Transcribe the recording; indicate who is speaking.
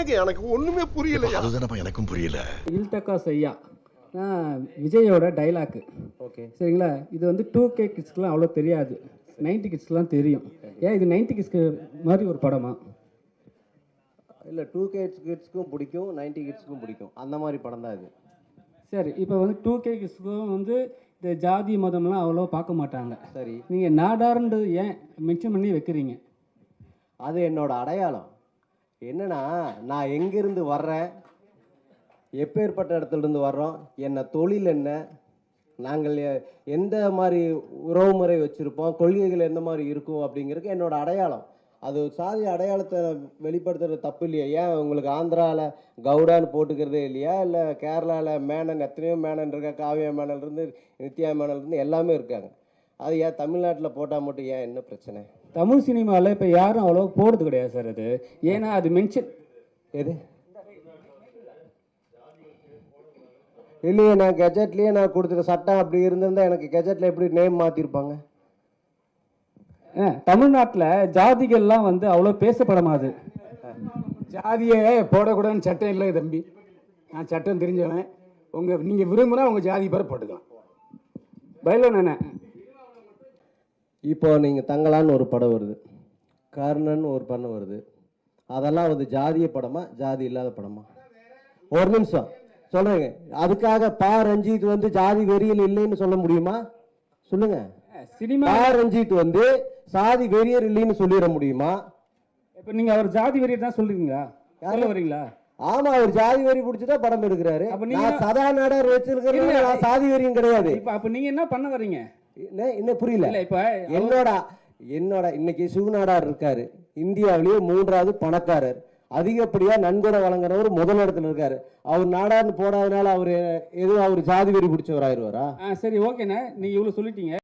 Speaker 1: என்னங்க எனக்கு ஒண்ணுமே புரியல
Speaker 2: அதுதானப்பா எனக்கும் புரியல.
Speaker 3: இல்தக்கா செய்யா. விஜயோட டைலாக்கு
Speaker 4: ஓகே
Speaker 3: சரிங்களா? இது வந்து டூ கே கிட்ஸ்க்குலாம் அவ்வளோ தெரியாது. நைன்டி கிட்ஸ்க்குலாம் தெரியும். ஏன் இது நைன்டி கிட்ஸ்க்கு மாதிரி ஒரு படமா?
Speaker 4: இல்லை டூ கிட்ஸ் கிட்ஸ்க்கும் பிடிக்கும் நைன்டி கிட்ஸ்க்கும் பிடிக்கும். அந்த மாதிரி படம் தான் இது.
Speaker 3: சரி இப்போ வந்து டூ கே கிட்ஸ்க்கும் வந்து இந்த ஜாதி மதம்லாம் அவ்வளோ பார்க்க மாட்டாங்க.
Speaker 4: சரி.
Speaker 3: நீங்கள் நாடார்ன்றது ஏன் மென்ஷன் பண்ணி வைக்கிறீங்க?
Speaker 4: அது என்னோட அடையாளம். என்னன்னா நான் எங்கேருந்து வர்றேன்? எப்பேற்பட்ட இடத்துலேருந்து வர்றோம்? என்ன தொழில் என்ன? நாங்கள் எந்த மாதிரி உறவுமுறை வச்சுருப்போம்? கொள்கைகள் எந்த மாதிரி இருக்கும் அப்படிங்கிறதுக்கு என்னோட அடையாளம். அது சாதி அடையாளத்தை வெளிப்படுத்துறது தப்பு இல்லையா? ஏன் உங்களுக்கு ஆந்திராவில் கவுடான்னு போட்டுக்கிறதே இல்லையா? இல்லை கேரளாவில் மேனன் எத்தனையோ மேனன் இருக்கா? காவியா மேனன் இருந்து நித்யா மேனன் இருந்து எல்லாமே இருக்காங்க. அது ஏன் தமிழ்நாட்டில் போட்டால் மட்டும் ஏன்? என்ன பிரச்சனை?
Speaker 3: தமிழ் சினிமாவில் இப்போ யாரும் அவ்வளோ போடுறது கிடையாது சார் அது. ஏன்னா அது மென்ஷன்
Speaker 4: எது? இல்லையே நான் கெஜெட்லேயே நான் கொடுத்துருக்க சட்டம் அப்படி இருந்திருந்தா எனக்கு கெஜெட்டில் எப்படி நேம் மாற்றிருப்பாங்க
Speaker 3: தமிழ்நாட்டில் ஜாதிகள்லாம் வந்து அவ்வளோ பேசப்படமாது
Speaker 5: ஜாதியை போடக்கூடாதுன்னு சட்டம் இல்லை தம்பி. நான் சட்டம் தெரிஞ்சவன். உங்கள் நீங்கள் விரும்புனா உங்கள் ஜாதி பேரை போட்டுக்கலாம்.
Speaker 3: பயிலோன் என்ன
Speaker 4: இப்போ நீங்கள் தங்கலான்னு ஒரு படம் வருது. கர்ணன் ஒரு படம் வருது. அதெல்லாம் வந்து ஜாதிய படமா ஜாதி இல்லாத படமா? ஒரு நிமிஷம். சொல்கிறேங்க அதுக்காக பா ரஞ்சித் வந்து ஜாதி வெறியல் இல்லைன்னு சொல்ல முடியுமா? சொல்லுங்க.
Speaker 3: சினிமா
Speaker 4: பா ரஞ்சித் வந்து சாதி வெறியர் இல்லைன்னு சொல்லிட முடியுமா?
Speaker 3: இப்போ நீங்கள் அவர் ஜாதி வெறியர் தான் சொல்றீங்களா? சொல்ல வரீங்களா?
Speaker 4: ஆமா அவர் ஜாதி வெறி பிடிச்சதான் படம் எடுக்கிறாரு.
Speaker 3: அப்ப நீங்க-
Speaker 4: சதா நாடர். நான் சாதி வெறியும் கிடையாது.
Speaker 3: இப்போ அப்போ நீங்கள் என்ன பண்ண வரீங்க?
Speaker 4: என்ன- புரியல?
Speaker 3: இப்போ
Speaker 4: என்னோட என்னோட இன்னைக்கு சிவநாடார் இருக்காரு. இந்தியாவிலேயே மூன்றாவது பணக்காரர். அதிகப்படியா நன்கொடை வழங்குறவர் முதல் இடத்துல இருக்காரு. அவர் நாடார்னு போடாதனால அவர் எதுவும் அவர் ஜாதி வெறி பிடிச்சவர் ஆயிடுவாரா
Speaker 3: சரி ஓகேண்ணே. நீங்கள் இவ்வளோ சொல்லிட்டீங்க.